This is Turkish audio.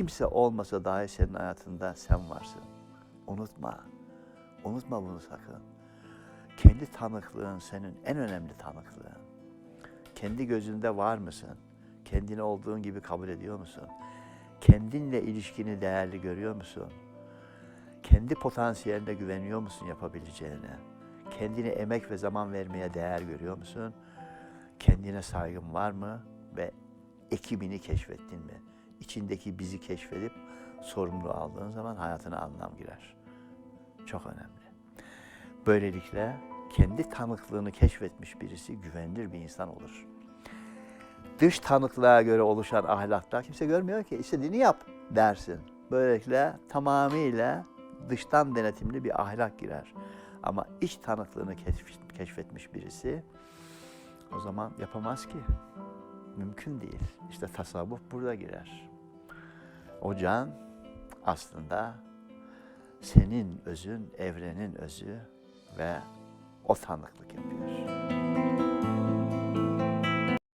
Kimse olmasa dahi senin hayatında sen varsın. Unutma. Unutma bunu sakın. Kendi tanıklığın senin en önemli tanıklığın. Kendi gözünde var mısın? Kendini olduğun gibi kabul ediyor musun? Kendinle ilişkini değerli görüyor musun? Kendi potansiyeline güveniyor musun yapabileceğine? Kendine emek ve zaman vermeye değer görüyor musun? Kendine saygın var mı? Ve ekibini keşfettin mi? İçindeki bizi keşfedip sorumlu aldığın zaman hayatına anlam girer. Çok önemli. Böylelikle kendi tanıklığını keşfetmiş birisi güvenilir bir insan olur. Dış tanıklığa göre oluşan ahlakta kimse görmüyor ki istediğini yap dersin. Böylelikle tamamıyla dıştan denetimli bir ahlak girer. Ama iç tanıklığını keşf- keşfetmiş birisi o zaman yapamaz ki. Mümkün değil. İşte tasavvuf burada girer. O can aslında senin özün, evrenin özü ve o tanıklık yapıyor.